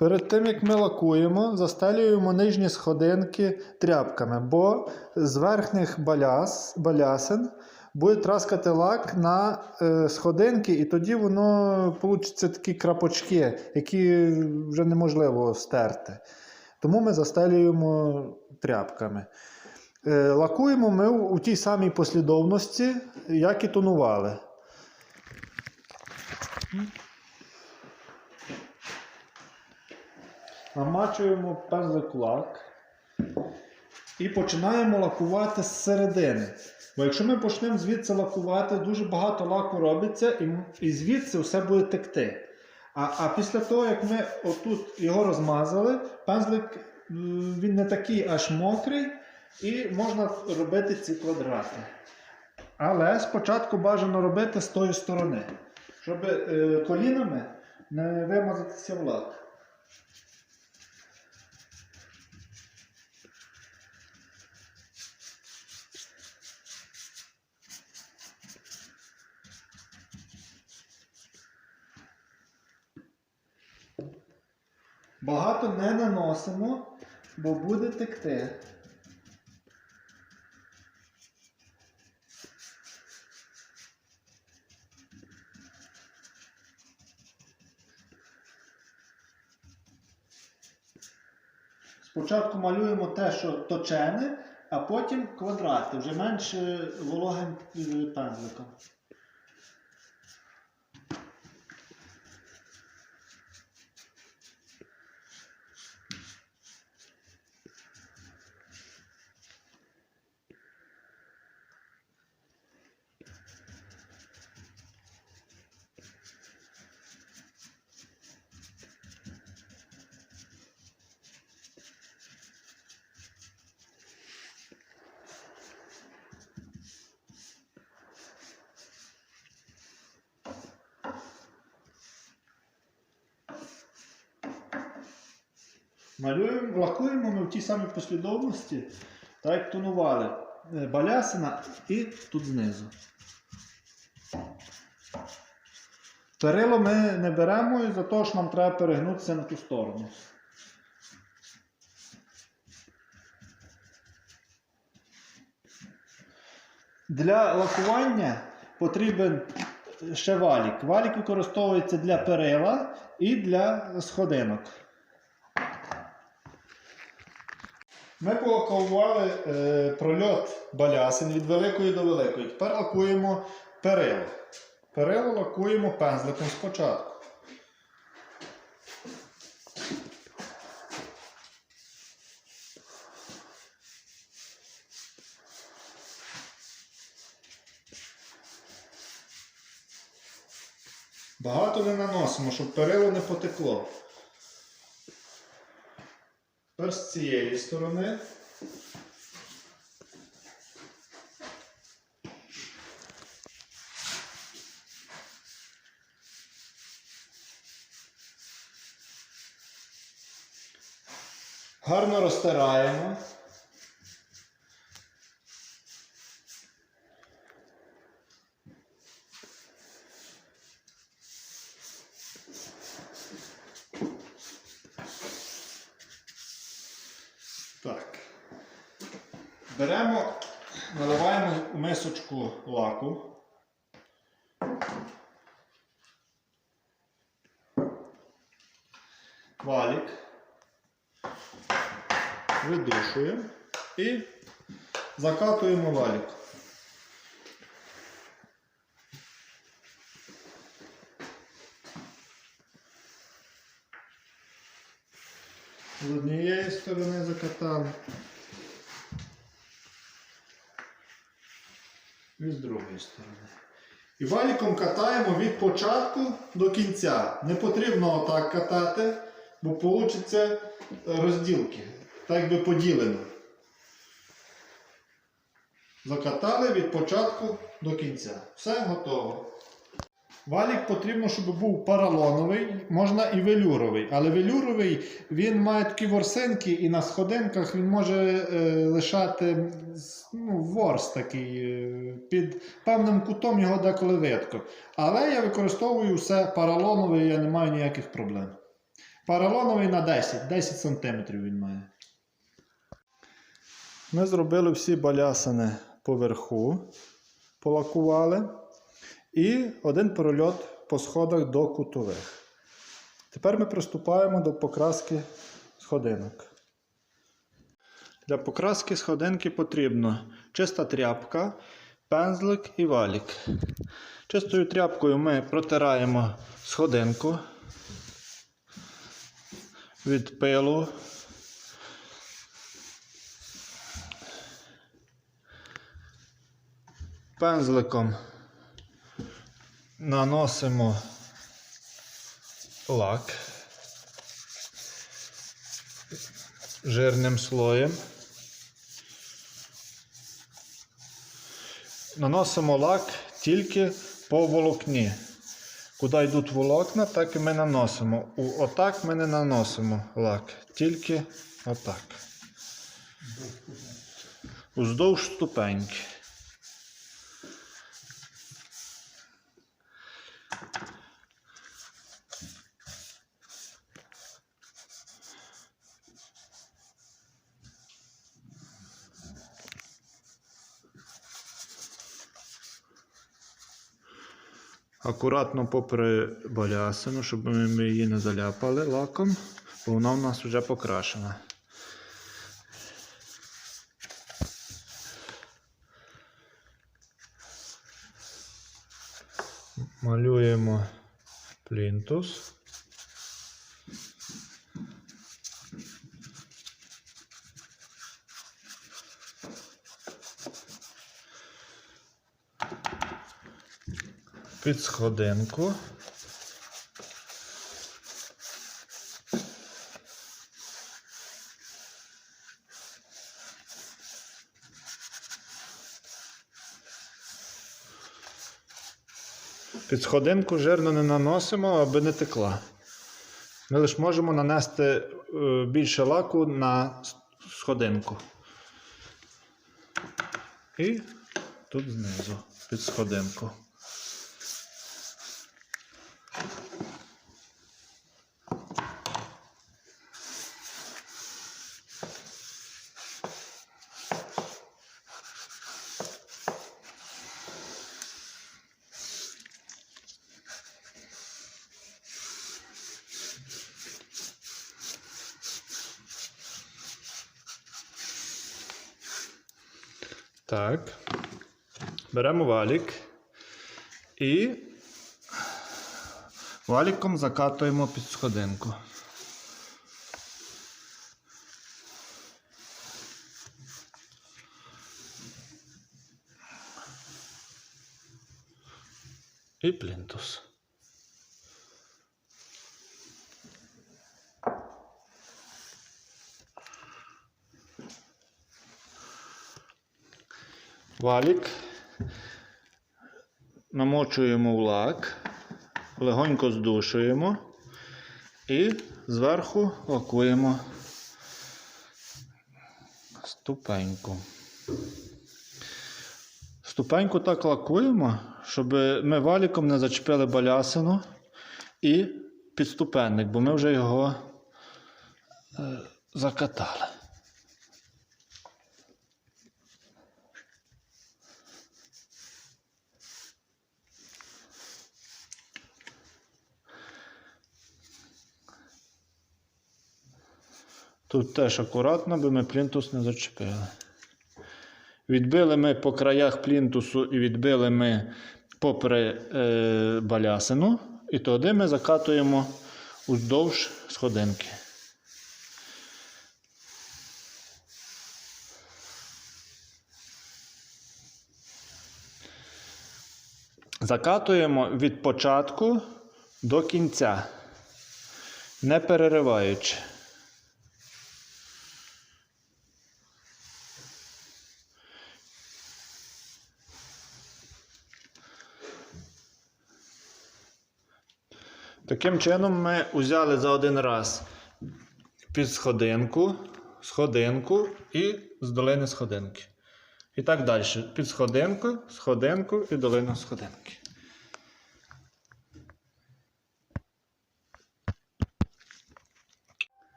Перед тим як ми лакуємо, застелюємо нижні сходинки тряпками, бо з верхніх баляс, балясин буде траскати лак на е, сходинки, і тоді воно получаться такі крапочки, які вже неможливо стерти. Тому ми застелюємо тряпками. Е, лакуємо ми у тій самій послідовності, як і тонували. Намачуємо пензлик лак і починаємо лакувати з середини. Бо якщо ми почнемо звідси лакувати, дуже багато лаку робиться, і, і звідси все буде текти. А, а після того, як ми отут його розмазали, пензлик він не такий аж мокрий, і можна робити ці квадрати. Але спочатку бажано робити з тої сторони, щоб е, колінами не вимазатися в лак. Багато не наносимо, бо буде текти. Спочатку малюємо те, що точене, а потім квадрати, вже менше вологим е, пензликом. Малюємо, лакуємо ми в тій самій послідовності, так як тонували е, балясина і тут знизу. Перило ми не беремо і за того, що нам треба перегнутися на ту сторону. Для лакування потрібен ще валік. Валік використовується для перила і для сходинок. Ми полакували е, прольот балясин від великої до великої. Тепер лакуємо перило. Перило лакуємо пензликом спочатку. Багато не наносимо, щоб перило не потекло. Тепер з цієї сторони. Гарно розтираємо. Так. Беремо, наливаємо в мисочку лаку. Валік. Видушуємо і закатуємо валік. З однієї сторони закатали. І з другої сторони. І валіком катаємо від початку до кінця. Не потрібно отак катати, бо вийде розділки. Так би поділено. Закатали від початку до кінця. Все готово. Валік потрібно, щоб був поролоновий, можна і велюровий. Але велюровий він має такі ворсинки, і на сходинках він може е, лишати ну, ворс такий. е, під певним кутом його деколи видко. Але я використовую все поролонове, я не маю ніяких проблем. Поролоновий на 10, 10 см він має. Ми зробили всі балясини поверху, полакували. І один прольот по сходах до кутових. Тепер ми приступаємо до покраски сходинок. Для покраски сходинки потрібно чиста тряпка, пензлик і валік. Чистою тряпкою ми протираємо сходинку від пилу. Пензликом наносимо лак жирним слоєм. Наносимо лак тільки по волокні. Куди йдуть волокна, так і ми наносимо. У отак ми не наносимо лак, тільки отак. Уздовж ступеньки. Акуратно попри балясину, щоб ми її не заляпали лаком, бо вона у нас вже покрашена. Малюємо плінтус. Під сходинку. Під сходинку жирно не наносимо, аби не текла. Ми лише можемо нанести е, більше лаку на сходинку. І тут знизу під сходинку. Так. Беремо валік і валіком закатуємо під сходинку. І плінтус. Валік. Намочуємо в лак, легонько здушуємо і зверху лакуємо ступеньку. Ступеньку так лакуємо, щоб ми валіком не зачепили балясину і підступенник, бо ми вже його е, закатали. Тут теж акуратно, бо ми плінтус не зачепили. Відбили ми по краях плінтусу і відбили ми попри е, балясину, і тоді ми закатуємо уздовж сходинки. Закатуємо від початку до кінця, не перериваючи. Таким чином ми взяли за один раз під сходинку, сходинку і з долини сходинки. І так далі. Під сходинку, сходинку і долину сходинки.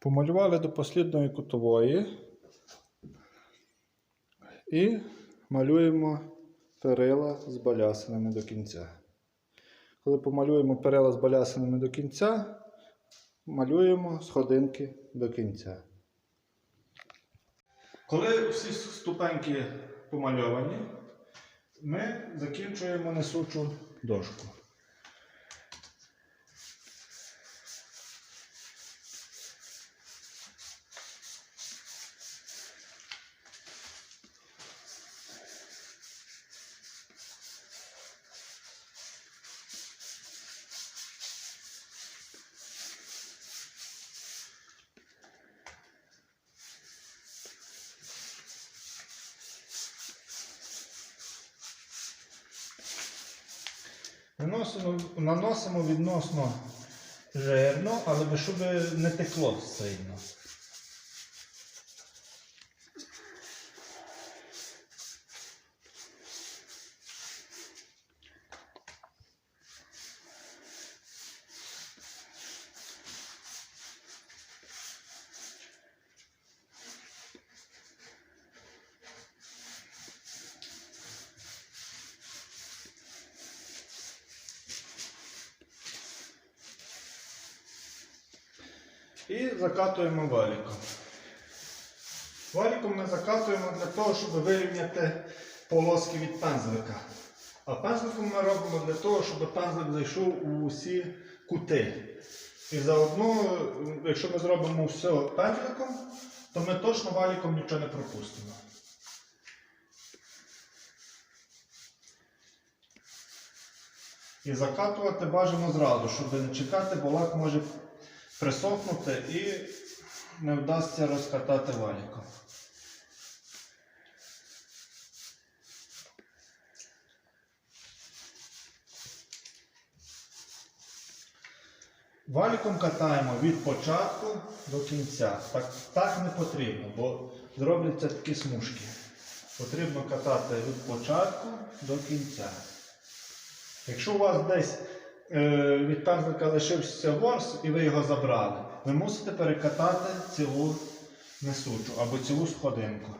Помалювали до послідної кутової і малюємо перила з балясинами до кінця. Коли помалюємо перелаз балясинами до кінця, малюємо сходинки до кінця. Коли всі ступеньки помальовані, ми закінчуємо несучу дошку. Наносимо, наносимо відносно жирно, але щоб не текло сильно. І закатуємо валіком. Валіком ми закатуємо для того, щоб вирівняти полоски від пензлика. А пензликом ми робимо для того, щоб пензлик зайшов у усі кути. І заодно, якщо ми зробимо все пензликом, то ми точно валіком нічого не пропустимо. І закатувати бажано зразу, щоб не чекати, бо лак може присохнути і не вдасться розкатати валіком. Валіком катаємо від початку до кінця. Так, так не потрібно, бо зробляться такі смужки. Потрібно катати від початку до кінця. Якщо у вас десь від пензлика лишився ворс і ви його забрали, ви мусите перекатати цілу несучу або цілу сходинку.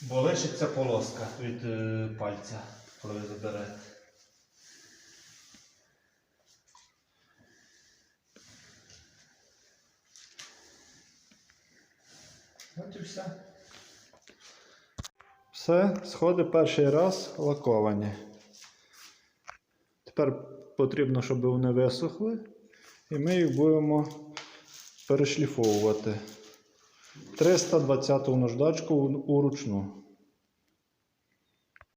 Бо лишиться полоска від е, пальця, коли ви заберете. От і все. Все, сходи перший раз лаковані. Тепер потрібно, щоб вони висохли, і ми їх будемо перешліфовувати. 320 наждачку уручну.